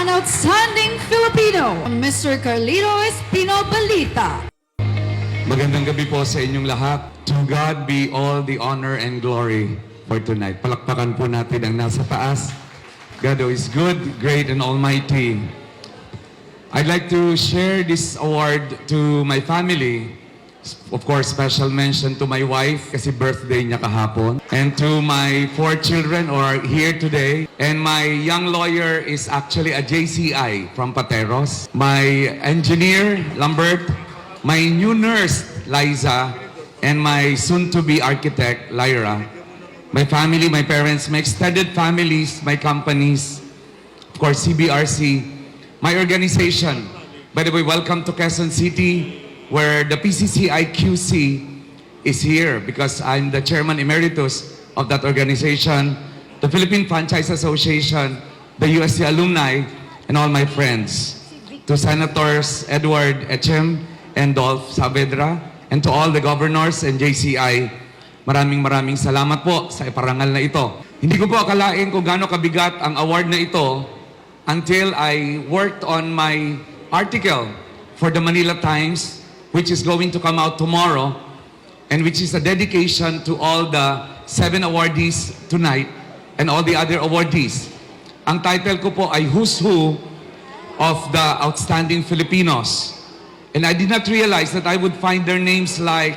an outstanding Filipino, Mr. Carlito Espino Balita. Magandang gabi po sa inyong lahat. To God be all the honor and glory for tonight. Palakpakan po natin ang nasa taas. God is good, great, and almighty. I'd like to share this award to my family. Of course, special mention to my wife kasi birthday niya kahapon. And to my four children who are here today. And my young lawyer is actually a JCI from Pateros. My engineer, Lambert. My new nurse, Liza. And my soon-to-be architect, Lyra. My family, my parents, my extended families, my companies, of course, CBRC, my organization. By the way, welcome to Quezon City, where the PCCIQC is here because I'm the chairman emeritus of that organization, the Philippine Franchise Association, the USC alumni, and all my friends. To Senators Edward Echem and Dolph Saavedra, and to all the governors and JCI, maraming maraming salamat po sa iparangal na ito. Hindi ko po akalain kung gaano kabigat ang award na ito until I worked on my article for the Manila Times, which is going to come out tomorrow, and which is a dedication to all the seven awardees tonight and all the other awardees. Ang title ko po ay Who's Who of the Outstanding Filipinos. And I did not realize that I would find their names like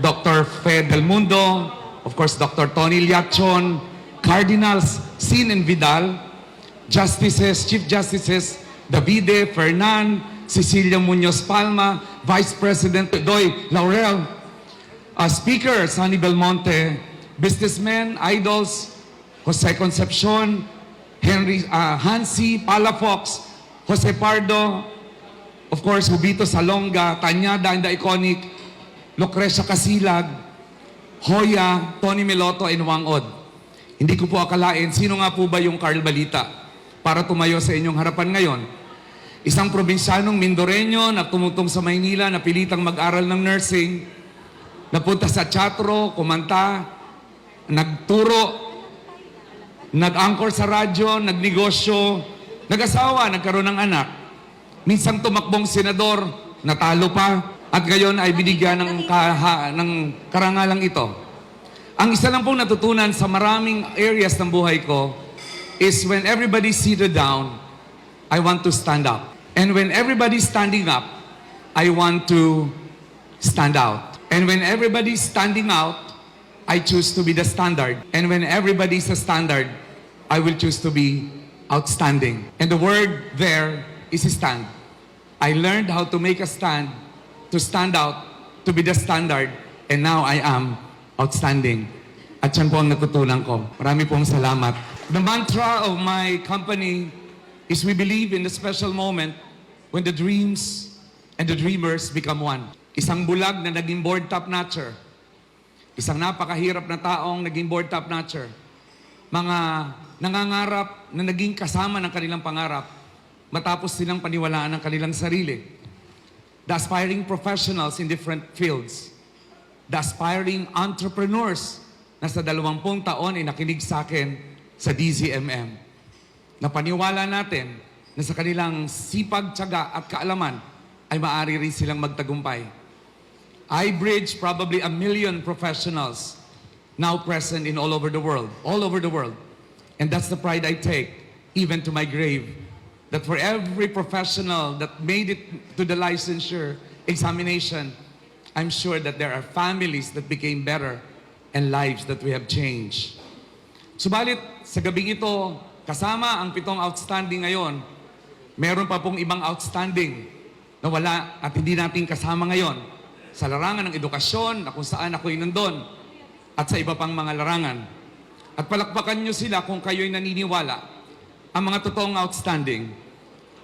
Dr. Fe Del Mundo, of course, Dr. Tony Liachon, Cardinals Sin and Vidal, Justices, Chief Justices Davide, Fernan, Cecilia Munoz Palma, Vice President Doy Laurel, uh, Speaker Sonny Belmonte, businessmen, idols, Jose Concepcion, Henry uh, Hansi Palafox, Jose Pardo, of course, Hubito Salonga, Tanyada and the iconic Lucrecia Casilag, Hoya, Tony Meloto, and Wang Od. Hindi ko po akalain, sino nga po ba yung Carl Balita para tumayo sa inyong harapan ngayon? Isang probinsyanong Mindoreño na tumutong sa Maynila, na pilitang mag-aral ng nursing, napunta sa teatro, kumanta, nagturo, nag-anchor sa radyo, nagnegosyo, nag-asawa, nagkaroon ng anak. Minsang tumakbong senador, natalo pa, at ngayon ay binigyan ng, kaha, ng karangalang ito. Ang isa lang pong natutunan sa maraming areas ng buhay ko is when everybody's seated down, I want to stand up. And when everybody's standing up, I want to stand out. And when everybody's standing out, I choose to be the standard. And when everybody's a standard, I will choose to be outstanding. And the word there is stand. I learned how to make a stand, to stand out, to be the standard, and now I am outstanding. At yan po ang natutunan ko. Marami pong salamat. The mantra of my company is we believe in the special moment when the dreams and the dreamers become one. Isang bulag na naging board top notcher. Isang napakahirap na taong naging board top notcher. Mga nangangarap na naging kasama ng kanilang pangarap matapos silang paniwalaan ang kanilang sarili. The aspiring professionals in different fields. The aspiring entrepreneurs na sa dalawampung taon ay nakinig sa akin sa DZMM. Napaniwala natin na sa kanilang sipag, tiyaga at kaalaman ay maaari rin silang magtagumpay. I bridge probably a million professionals now present in all over the world, all over the world. And that's the pride I take, even to my grave, that for every professional that made it to the licensure examination, I'm sure that there are families that became better and lives that we have changed. Subalit, sa gabing ito, kasama ang pitong outstanding ngayon, meron pa pong ibang outstanding na wala at hindi natin kasama ngayon sa larangan ng edukasyon na kung saan ako'y nandun at sa iba pang mga larangan. At palakpakan nyo sila kung kayo'y naniniwala ang mga totoong outstanding.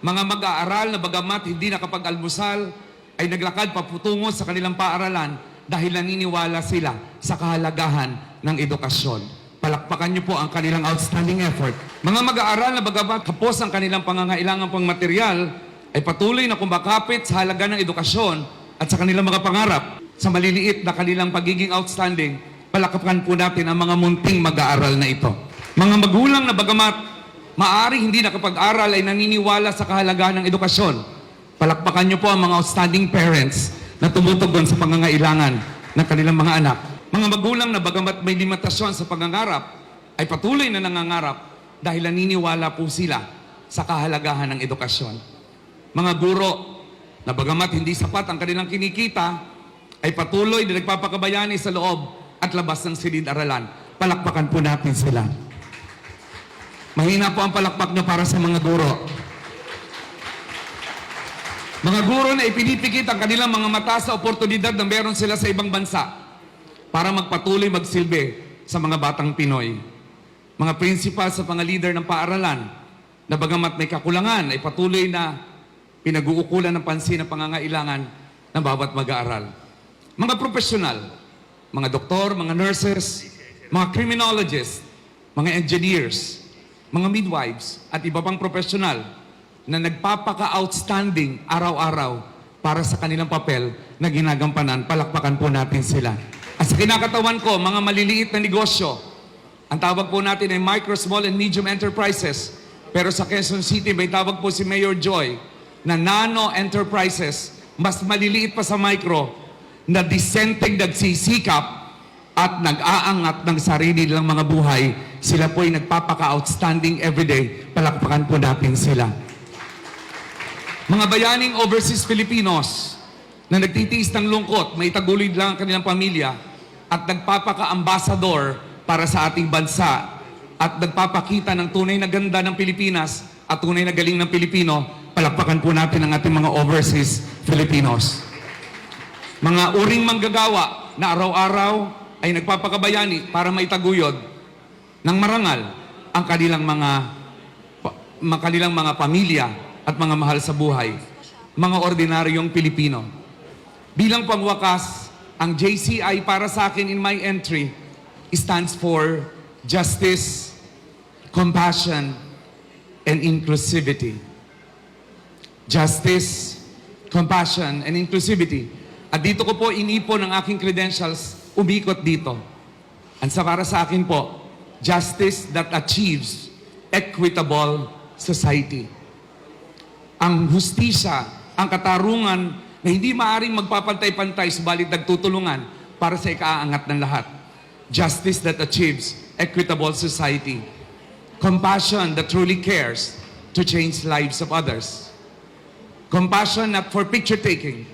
Mga mag-aaral na bagamat hindi nakapag-almusal ay naglakad paputungo sa kanilang paaralan dahil naniniwala sila sa kahalagahan ng edukasyon. Palakpakan niyo po ang kanilang outstanding effort. Mga mag-aaral na bagamat kapos ang kanilang pangangailangan pang material, ay patuloy na kumakapit sa halaga ng edukasyon at sa kanilang mga pangarap. Sa maliliit na kanilang pagiging outstanding, palakpakan po natin ang mga munting mag-aaral na ito. Mga magulang na bagamat Maaring hindi nakapag-aral ay naniniwala sa kahalagahan ng edukasyon. Palakpakan niyo po ang mga outstanding parents na tumutugon sa pangangailangan ng kanilang mga anak. Mga magulang na bagamat may limitasyon sa pangangarap, ay patuloy na nangangarap dahil naniniwala po sila sa kahalagahan ng edukasyon. Mga guro na bagamat hindi sapat ang kanilang kinikita, ay patuloy na nagpapakabayani sa loob at labas ng silid-aralan. Palakpakan po natin sila. Mahina po ang palakpak nyo para sa mga guro. Mga guro na ipinipikit ang kanilang mga mata sa oportunidad na meron sila sa ibang bansa para magpatuloy magsilbi sa mga batang Pinoy. Mga principal sa mga leader ng paaralan na bagamat may kakulangan ay patuloy na pinag-uukulan ng pansin ang pangangailangan ng bawat mag-aaral. Mga profesional, mga doktor, mga nurses, mga criminologists, mga engineers, mga midwives, at iba pang profesional na nagpapaka-outstanding araw-araw para sa kanilang papel na ginagampanan, palakpakan po natin sila. Kinakatawan ko, mga maliliit na negosyo, ang tawag po natin ay micro, small, and medium enterprises. Pero sa Quezon City, may tawag po si Mayor Joy na nano enterprises, mas maliliit pa sa micro, na disenteng nagsisikap at nag-aangat ng sarili nilang mga buhay. Sila po ay nagpapaka-outstanding everyday. Palakpakan po natin sila. Mga bayaning overseas Filipinos na nagtitiis ng lungkot, may tagulid lang ang kanilang pamilya at nagpapaka-ambassador para sa ating bansa at nagpapakita ng tunay na ganda ng Pilipinas at tunay na galing ng Pilipino, palakpakan po natin ang ating mga overseas Filipinos. Mga uring manggagawa na araw-araw ay nagpapakabayani para maitaguyod ng marangal ang kanilang mga kanilang mga pamilya at mga mahal sa buhay, mga ordinaryong Pilipino. Bilang pangwakas, ang JCI para sa akin in my entry stands for Justice, Compassion, and Inclusivity. Justice, Compassion, and Inclusivity. At dito ko po inipon ang aking credentials, umikot dito. At sa para sa akin po, justice that achieves equitable society. Ang hustisya, ang katarungan na hindi maaring magpapantay-pantay subalit nagtutulungan para sa ikaangat ng lahat. Justice that achieves equitable society. Compassion that truly cares to change lives of others. Compassion not for picture taking,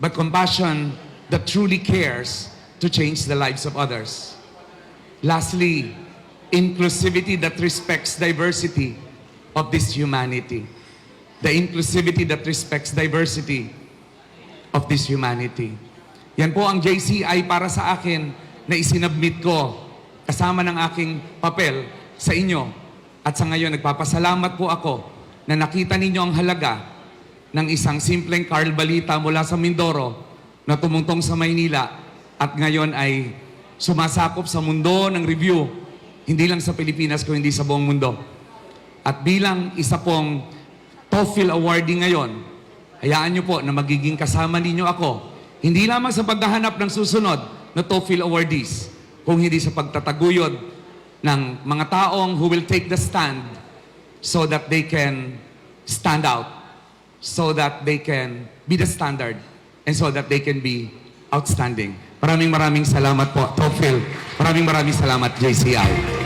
but compassion that truly cares to change the lives of others. Lastly, inclusivity that respects diversity of this humanity. The inclusivity that respects diversity of this humanity. Yan po ang JCI para sa akin na isinabmit ko kasama ng aking papel sa inyo. At sa ngayon, nagpapasalamat po ako na nakita ninyo ang halaga ng isang simpleng Carl Balita mula sa Mindoro na tumungtong sa Maynila at ngayon ay sumasakop sa mundo ng review, hindi lang sa Pilipinas kundi sa buong mundo. At bilang isa pong TOEFL awardee ngayon, hayaan niyo po na magiging kasama ninyo ako, hindi lamang sa paghahanap ng susunod na TOEFL awardees, kung hindi sa pagtataguyod ng mga taong who will take the stand so that they can stand out so that they can be the standard and so that they can be outstanding. Maraming maraming salamat po, TOEFL. Maraming maraming salamat, JCI.